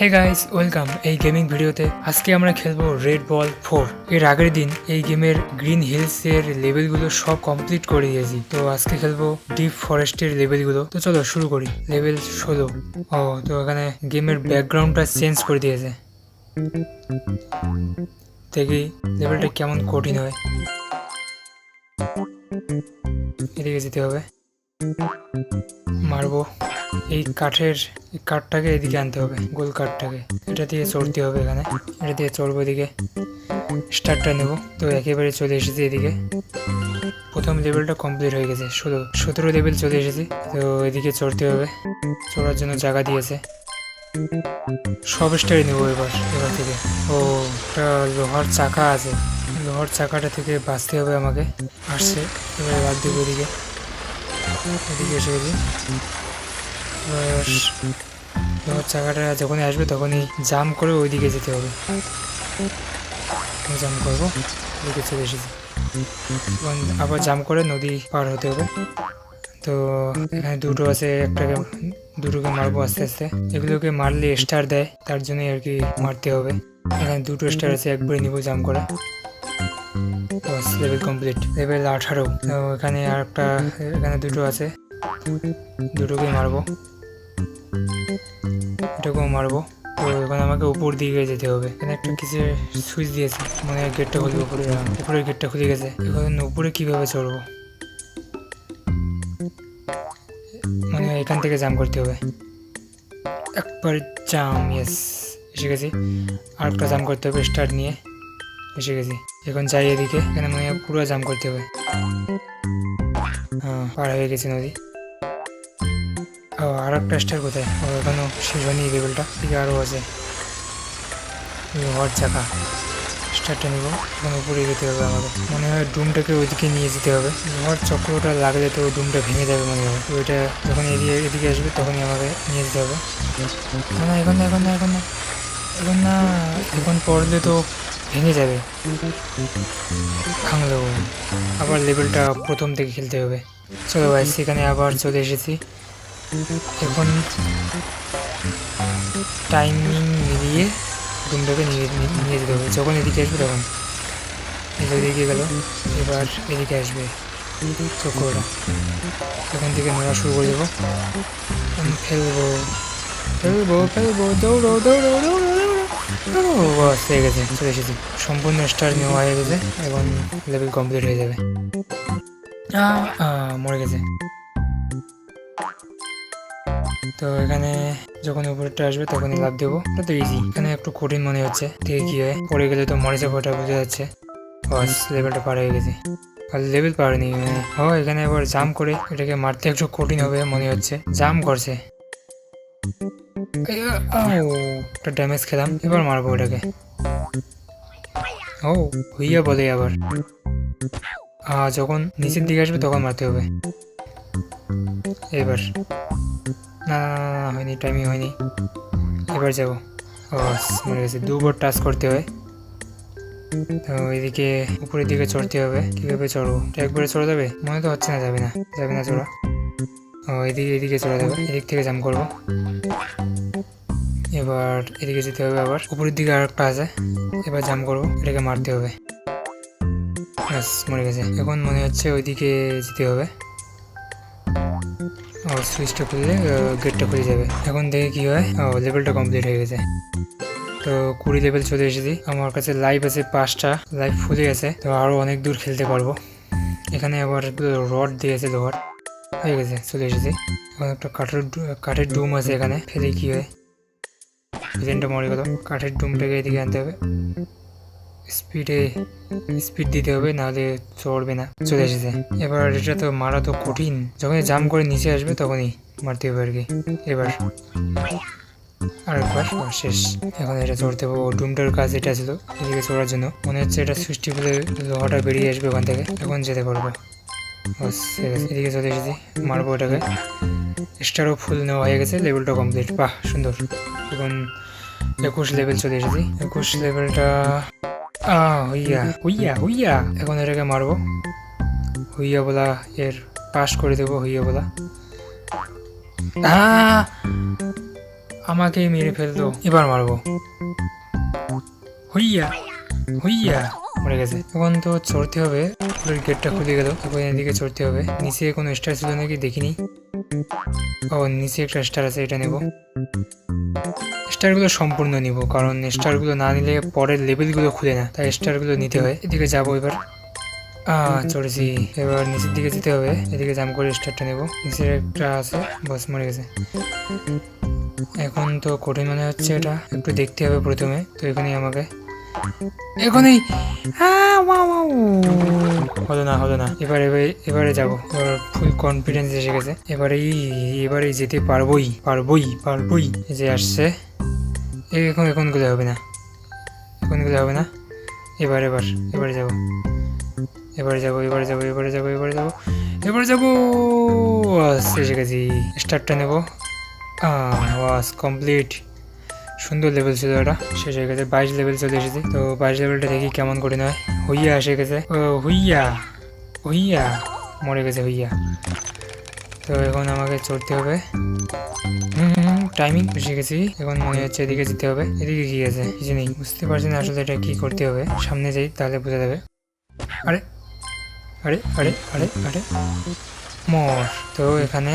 হে guys welcome এই gaming ভিডিওতে আজকে আমরা খেলব রেড বল ফোর এর আগের দিন এই গেমের গ্রিন হিলস এর লেভেলগুলো সব কমপ্লিট করে দিয়েছি। তো আজকে খেলব ডিপ ফরেস্টের লেভেলগুলো তো চলো শুরু করি। লেভেল ষোলো। ও, তো এখানে গেমের ব্যাকগ্রাউন্ডটা চেঞ্জ করে দিয়েছে। দেখি লেভেলটা কেমন কঠিন হয়। এদিকে যেতে হবে। মারবো। এই কাঠের কাঠটাকে এদিকে আনতে হবে, গোল কাঠটাকে। এটা দিয়ে চড়তে হবে এখানে। এটা দিয়ে চড়বো এদিকে। স্টার্টটা নেব। তো একেবারে চলে এসেছি এদিকে। প্রথম লেভেলটা কমপ্লিট হয়ে গেছে। ষোলো, সতেরো লেভেল চলে এসেছি। তো এদিকে চড়তে হবে। চড়ার জন্য জায়গা দিয়েছে। সব স্টারই নেব এবার এবার থেকে। ও, একটা লোহার চাকা আছে। লোহার চাকাটা থেকে বাঁচতে হবে আমাকে। আসছে। এবারে বাদ দেবো এদিকে। এদিকে এসে গেছি। চাকাটা যখনই আসবে তখনই জাম করে ওইদিকে যেতে হবে। জাম করব ওইদিকে চলে এসেছি। আবার জাম করে নদী পার হতে হবে। তো এখানে দুটো আছে, একটাকে, দুটোকে মারবো আস্তে আস্তে। এগুলোকে মারলে স্টার দেয়, তার জন্যই আর কি মারতে হবে। এখানে দুটো স্টার আছে, একবারে নিবো জাম করে। লেভেল কমপ্লিট লেভেল আঠারো। তো এখানে আর একটা এখানে দুটো আছে। দুটোকে মারবো। এটাকেও মারবো। তো এখানে আমাকে উপর দিকে যেতে হবে। এখানে একটা কিছু সুইচ দিয়েছে। মানে গেটটা খুলবে উপরে উপরের গেটটা খুলে গেছে। এখন উপরে কীভাবে চড়বো? মানে এখান থেকে জাম করতে হবে। একবার জাম ইয়েস এসে গেছি। আর একটা জাম করতে হবে স্টার্ট নিয়ে। এসে গেছি। এখন যাই এদিকে, এখানে মানে পুরো জাম করতে হবে। হ্যাঁ পার হয়ে গেছে নদী। ও, আর একটা স্টার কোথায়? ও, এখনও শেষ হয়নি লেভেলটা দিকে আরও আছে। লোহার চাকা স্টারটা নিব। এখন উপরে যেতে হবে আমাকে মনে হয় ডুমটাকে ওইদিকে নিয়ে যেতে হবে। লোহার চক্রটা লাগলে তো ডুমটা ভেঙে যাবে মনে হয়। তো ওইটা যখন এদিকে এদিকে আসবে তখনই আমাকে নিয়ে যেতে হবে। এখন না এখন না এখন না। এখন না, এখন পড়লে তো ভেঙে যাবে। ভাঙলো আবার লেভেলটা প্রথম থেকে খেলতে হবে। চলো ভাই, সেখানে আবার চলে এসেছি। এখন টাইমিং মিলিয়ে রুমটাকে নিয়ে নিয়ে- যেতে হবে। যখন এদিকে আসবে তখন। এদিকে গেল, এবার এদিকে আসবে চক্রটা এখান থেকে নেওয়া শুরু করে দেবো। ফেলব ফেলব ফেলব দৌড়ো দৌড়ো দৌড়ো। বাস হয়ে গেছে চলে এসেছি। সম্পূর্ণ স্টার নেওয়া হয়ে গেছে এবং লেভেল কমপ্লিট হয়ে যাবে। মরে গেছে। তো এখানে যখন উপরেরটা আসবে তখনই লাভ দেবো। এটা তো ইজি এখানে একটু কঠিন মনে হচ্ছে। দেখে কি হয়। পড়ে গেলে তো মরে যাব ওটা বোঝা যাচ্ছে। বাস লেভেলটা পার হয়ে গেছে। আর লেভেল পারেনি মানে ও এখানে এবার জাম করে এটাকে মারতে একটু কঠিন হবে মনে হচ্ছে। জাম করছে। একটা ড্যামেজ খেলাম। এবার মারবো ওটাকে। ও, হইয়া বলে আবার। যখন নিচের দিকে আসবে তখন মারতে হবে। এবার। না, হয়নি টাইমিং হয়নি। এবার যাব। মরে গেছে। দুবার টাচ করতে হয়। এদিকে উপরের দিকে চড়তে হবে। কীভাবে চড়বো? একবারে চড়া যাবে? মনে তো হচ্ছে না, যাবে না। যাবে না চড়া। ও, এদিকে এদিকে চড়া যাবে। এদিক থেকে জাম করব। এবার এদিকে যেতে হবে আবার। উপরের দিকে আর একটা আছে। এবার জাম করব। এটাকে মারতে হবে। ব্যাস, মরে গেছে। এখন মনে হচ্ছে ওইদিকে যেতে হবে। ও সুইচটা খুললে গেটটা খুলে যাবে। এখন দেখে কি হয়। ও লেভেলটা কমপ্লিট হয়ে গেছে। তো কুড়ি লেভেল চলে এসেছি। আমার কাছে লাইভ আছে পাঁচটা। লাইভ ফুলে গেছে। তো আরও অনেক দূর খেলতে পারব। এখানে আবার রড দিয়েছে লোহার। হয়ে গেছে, চলে এসেছি। এখন একটা কাঠের কাঠের ডুম আছে এখানে। ফেলে কি হয়? ভিলেনটা মরে গেল কাঠের ডুমটাকে এদিকে আনতে হবে। স্পিডে স্পিড দিতে হবে, নাহলে চড়বে না। চলে এসেছে। এবার এটা তো মারা তো কঠিন। যখনই জাম করে নিচে আসবে, তখনই মারতে হবে আর কি। এবার আরেকবার শেষ। এখন এটা চড়তে ও ডুমটার কাজ এটা ছিল, এদিকে চড়ার জন্য। মনে হচ্ছে এটা সৃষ্টি বলে লোহাটা বেরিয়ে আসবে ওখান থেকে। এখন যেতে পারব। এদিকে চলে এসেছি মারবো এটাকে। স্টারও ফুল নেওয়া হয়ে গেছে লেভেলটা কমপ্লিট বাহ, সুন্দর। এখন একুশ লেভেল চলে এসেছি। একুশ লেভেলটা হইয়া হইয়া হইয়া। এখন এটাকে মারবো। হইয়া বলা এর পাস করে দেবো, হইয়া বলা! আমাকেই মেরে ফেলল এবার মারবো। হইয়া হইয়া, মরে গেছে। এখন তো চড়তে হবে। গেটটা খুলে গেল। এখন এদিকে চড়তে হবে। নিচে কোনো স্টার ছিল নাকি দেখিনি। ও, নিচে একটা স্টার আছে, এটা নেব। স্টারগুলো সম্পূর্ণ নিব, কারণ স্টারগুলো না নিলে পরের লেভেলগুলো খুলে না, তাই স্টারগুলো নিতে হয়। এদিকে যাব এবার। চড়েছি। এবার নিচের দিকে যেতে হবে। এদিকে জাম করে স্টারটা নেব। নিচের একটা আছে বস মরে গেছে। এখন তো কঠিন মনে হচ্ছে এটা। একটু দেখতে হবে প্রথমে, তো এখানেই আমাকে। এখানেই। হলো না হলো না। এবার, এবারে এবারে যাব। এবার ফুল কনফিডেন্স এসে গেছে। এবারেই এবারে যেতে পারবোই পারবোই পারবোই যে আসছে। এখন এখনগুলো হবে না? এখনগুলো হবে না? এবার এবার, এবারে যাব। এবারে যাব এবারে যাব এবারে যাব এবারে যাব এবারে যাব। এসে গেছি। স্টার্টটা নেব। ওয়াস কমপ্লিট সুন্দর লেভেল ছিল এটা। শেষ হয়ে গেছে। বাইশ লেভেল চলে এসেছে। তো বাইশ লেভেলটা দেখি কেমন করে নয়। হইয়া এসে গেছে। হুইয়া। হুইয়া, মরে গেছে হইয়া। তো এখন আমাকে চড়তে হবে। টাইমিং বুঝে গেছি। এখন মনে হচ্ছে এদিকে যেতে হবে। এদিকে কি আছে, কিছু নেই। বুঝতে পারছি না আসলে এটা কি করতে হবে। সামনে যাই, তাহলে বোঝা যাবে। আরে আরে আরে আরে আরে, মর। তো এখানে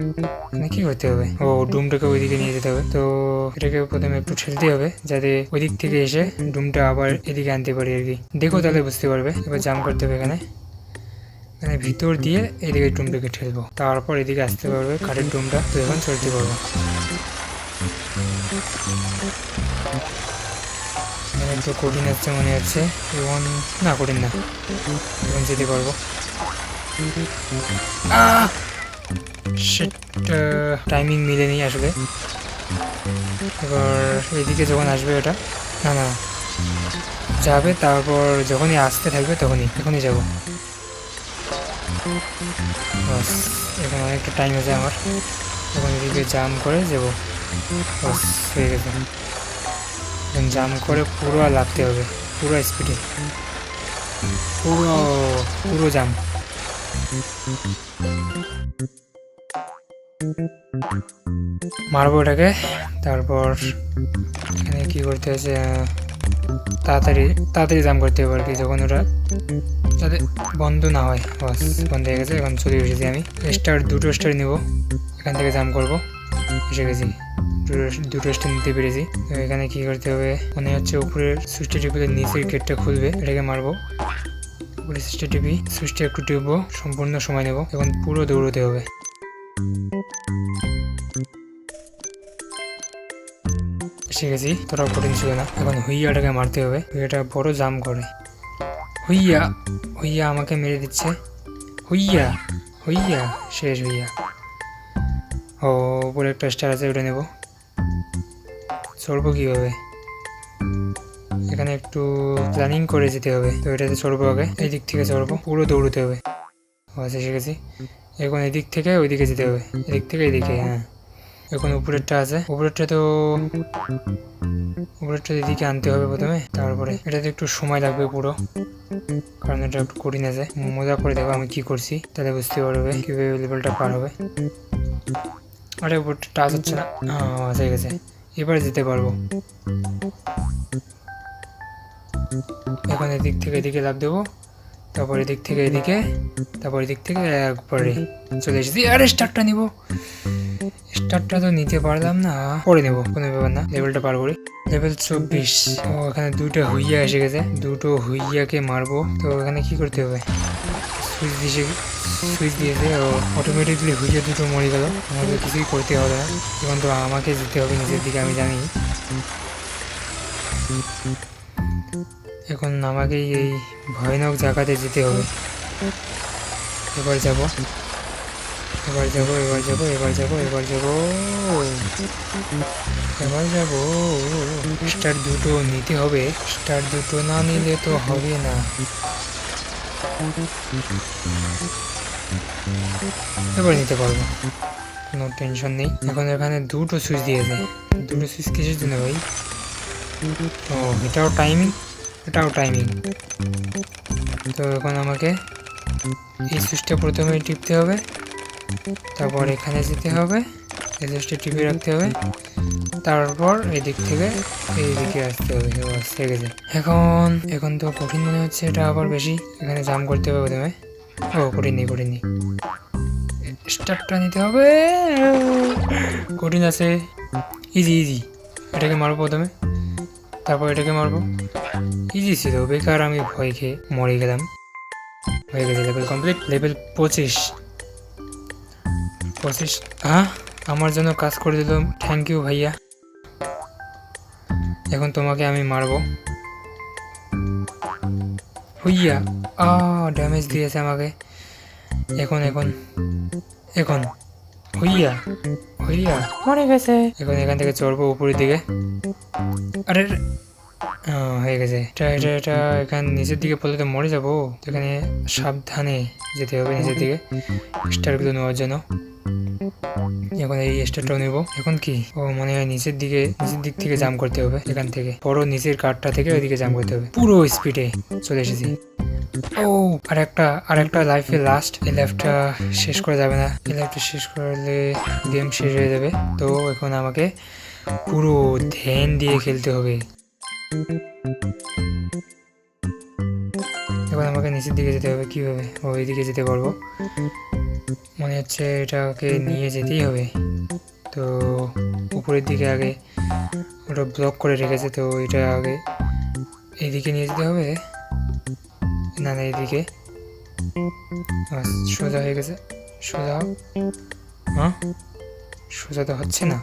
এখানে কি করতে হবে? ও, ডুমটাকে ওইদিকে নিয়ে যেতে হবে। তো এটাকে প্রথমে একটু ঠেলতে হবে, যাতে ওই দিক থেকে এসে ডুমটা আবার এদিকে আনতে পারি আর কি। দেখো তাহলে বুঝতে পারবে, এবার জাম করতে হবে এখানে। মানে ভিতর দিয়ে এদিকে ডুমটাকে ঠেলবো। তারপর এদিকে আসতে পারবে কাঠের ডুমটা, তো এখন চলতে পারব। তো কঠিন হচ্ছে মনে হচ্ছে। এবং না, কঠিন না। এখন যেতে পারব। টাইমিং মিলে মিলেনি আসলে। এবার এদিকে যখন আসবে ওটা, না না যাবে, তারপর যখনই আসতে থাকবে তখনই তখনই যাব। বাস, এখন অনেকটা টাইম আছে আমার। তখন এদিকে জাম করে যাব। বাস, হয়ে গেছে। এখন জাম করে পুরো লাগতে হবে, পুরো স্পিডে পুরো পুরো জাম মারবো ওটাকে তারপর এখানে কি করতে হচ্ছে তাড়াতাড়ি তাড়াতাড়ি জাম করতে হবে আর কি যখন ওটা যাতে বন্ধ না হয়। বাস, বন্ধ হয়ে গেছে, এখন চলে এসেছি আমি। স্টার দুটো স্টার নিব। এখান থেকে জাম করব। এসে গেছি। দুটো দুটো স্টার নিতে পেরেছি। তো এখানে কি করতে হবে, মনে হচ্ছে উপরের সুইচটা টিপে নিচের গেটটা খুলবে, এটাকে মারবো। উপরে সুইচটা টিপি সুইচটা একটু টিপবো, সম্পূর্ণ সময় নেব। এখন পুরো দৌড়তে হবে। গেছি তোরা কঠিন ছিল না। এখন হুইয়াটাকে মারতে হবে। হুইয়াটা বড় জাম করে। হুইয়া হুইয়া আমাকে মেরে দিচ্ছে। হুইয়া হুইয়া, শেষ হুইয়া। ও, উপরে একটা স্টার আছে, ওটা নেব। চড়বো কীভাবে? এখানে একটু প্ল্যানিং করে যেতে হবে। তো এটাতে চড়বো আগে। এই দিক থেকে চড়বো। পুরো দৌড়তে হবে। বাস এসে গেছি এখন এদিক থেকে ওইদিকে যেতে হবে। এদিক থেকে এদিকে হ্যাঁ। এখন উপরেরটা আছে। উপরেরটা তো উপরেরটা এদিকে আনতে হবে প্রথমে, তারপরে। এটাতে একটু সময় লাগবে পুরো। কারণ এটা একটু কঠিন আছে। মজা করে দেখো আমি কি করছি, তাহলে বুঝতে পারবে কীভাবে লেভেলটা পার হবে। আরে, উপরটা টাচ হচ্ছে না। হ্যাঁ হয়ে গেছে। এবার যেতে পারব। এখন এদিক থেকে এদিকে লাভ দেবো। তারপর এদিক থেকে এদিকে, তারপর এদিক থেকে একবারে চলে এসেছি। আরে স্টারটা নিব। স্টারটা তো নিতে পারলাম না, পরে নেব, কোনো ব্যাপার না। লেভেলটা পার করি। লেভেল চব্বিশ। ও, এখানে দুটো হুইয়া এসে গেছে। দুটো হুইয়াকে মারবো। তো এখানে কি করতে হবে? সুইচ দিয়েছে সুইচ দিয়েছে। ও অটোমেটিকলি হুইয়া দুটো মরে গেল। আমাকে কিছুই করতে হবে না। এখন তো আমাকে যেতে হবে নিজের দিকে, আমি জানি। এখন আমাকেই এই ভয়ানক জায়গাতে যেতে হবে। এবার যাব। এবার যাব এবার যাব এবার যাব এবার যাব। এবার যাব। স্টার দুটো নিতে হবে। স্টার দুটো না নিলে তো হবে না। এবার নিতে পারব। কোনো টেনশন নেই। এখন এখানে দুটো সুইচ দিয়েছে দুটো সুইচ কিসের জন্য ভাই? ও, এটাও টাইমিং এটাও টাইমিং তো এখন আমাকে এই সুইচটা প্রথমে টিপতে হবে, তারপর এখানে যেতে হবে এলএসটি টিপে রাখতে হবে, তারপর এদিক থেকে এইদিকে আসতে হবে বাস হয়ে গেছে। এখন এখন তো কঠিন মনে হচ্ছে, এটা আবার বেশি, এখানে জাম করতে হবে প্রথমে ও কঠিন নেই স্টার্টটা নিতে হবে। কঠিন আছে। ইজি ইজি এটাকে মারবো প্রথমে। তারপর এটাকে মারবো। ইজি ছিল বেকার আমি ভয় খেয়ে মরে গেলাম। হয়ে গেছে লেভেল কমপ্লিট লেভেল পঁচিশ। পঁচিশ হ্যাঁ আমার জন্য কাজ করে দিল। থ্যাংক ইউ ভাইয়া। এখন তোমাকে আমি মারবো। হুইয়া আ ড্যামেজ দিয়েছে আমাকে। এখন এখন এখন হুইয়া হুইয়া। মরে গেছে। এখন এখান থেকে চড়বো উপরের দিকে। আরে হয়ে গেছে। এটা এটা এটা এখান নিচের দিকে পড়লে তো মরে যাব। এখানে সাবধানে যেতে হবে নিচের দিকে। স্টারগুলো নেওয়ার জন্য। এখন এই স্টারটাও নেব। এখন কি? ও, মনে হয় নিচের দিকে, নিচের দিক থেকে জাম করতে হবে এখান থেকে। বড় নিচের কাঠটা থেকে ওইদিকে জাম করতে হবে। পুরো স্পিডে চলে এসেছি। ও, আর একটা আর একটা লাইফে লাস্ট এই লাইফটা শেষ করা যাবে না। এই লাইফটা শেষ করলে গেম শেষ হয়ে যাবে। তো এখন আমাকে পুরো ধ্যান দিয়ে খেলতে হবে। এখন আমাকে নিচের দিকে যেতে হবে, কীভাবে? ও, এইদিকে যেতে পারব। মনে হচ্ছে এটাকে নিয়ে যেতেই হবে। তো, উপরের দিকে আগে ওটা ব্লক করে রেখেছে, তো এটা আগে এইদিকে নিয়ে যেতে হবে। না না, এইদিকে। সোজা হয়ে গেছে। সোজা? হও। হ্যাঁ সোজা তো হচ্ছে না।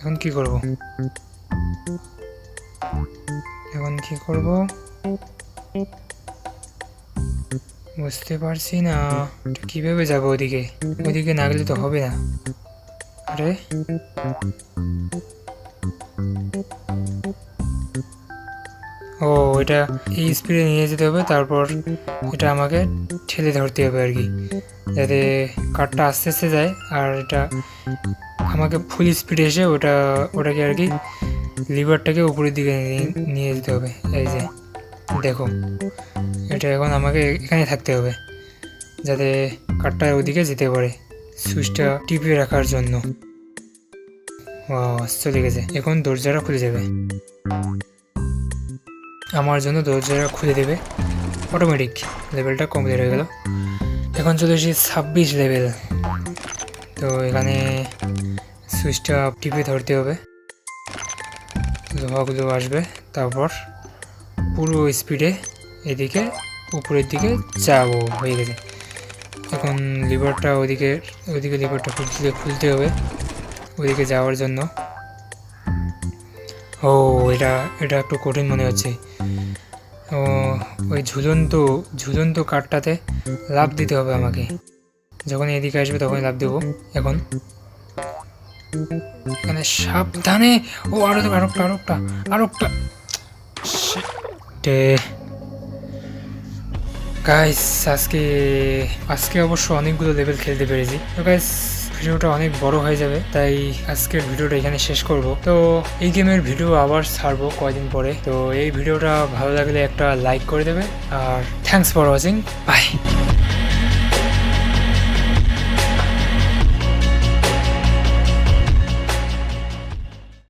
এখন কি করব? এখন কি করব? বুঝতে পারছি না। কীভাবে যাব ওদিকে? ওদিকে না গেলে তো হবে না। আরে? ও, এটা এই স্পিডে নিয়ে যেতে হবে, তারপর এটা আমাকে ঠেলে ধরতে হবে আর কি। যাতে কারটা আস্তে আস্তে যায়, আর এটা আমাকে ফুল স্পিডে এসে ওটা, ওটাকে আর কি লিভারটাকে উপরের দিকে নিয়ে- যেতে হবে। এই যে, দেখো, এটা এখন আমাকে এখানে থাকতে হবে, যাতে কারটা ওদিকে যেতে পারে, সুইচটা টিপে রাখার জন্য। চলে গেছে এখন দরজাটা খুলে যাবে। আমার জন্য দরজাটা খুলে দেবে। অটোমেটিক লেভেলটা কমপ্লিট হয়ে গেল। এখন চলে এসেছি ছাব্বিশ লেভেল। তো এখানে সুইচটা টিপে ধরতে হবে। লোহাগুলো আসবে, তারপর পুরো স্পিডে এদিকে উপরের দিকে যাব, হয়ে গেছে। এখন লিভারটা ওদিকে ওদিকে লিভারটা খুলতে খুলতে হবে, ওদিকে যাওয়ার জন্য। ও, এটা এটা একটু কঠিন মনে হচ্ছে। ও, ওই ঝুলন্ত ঝুলন্ত কাঠটাতে লাভ দিতে হবে আমাকে। যখন এদিকে আসবে তখন লাভ দেবো, এখন। এখানে সাবধানে ও আরও আরোটা আরোটা আরোটা গাইস আজকে আজকে অবশ্য অনেকগুলো লেভেল খেলতে পেরেছি। তো গাইস ভিডিওটা অনেক বড় হয়ে যাবে, তাই আজকের ভিডিওটা এখানে শেষ করব। তো এই গেমের ভিডিও আবার ছাড়বো কয়দিন পরে। তো এই ভিডিওটা ভালো লাগলে একটা লাইক করে দেবে। আর থ্যাংকস ফর ওয়াচিং বাই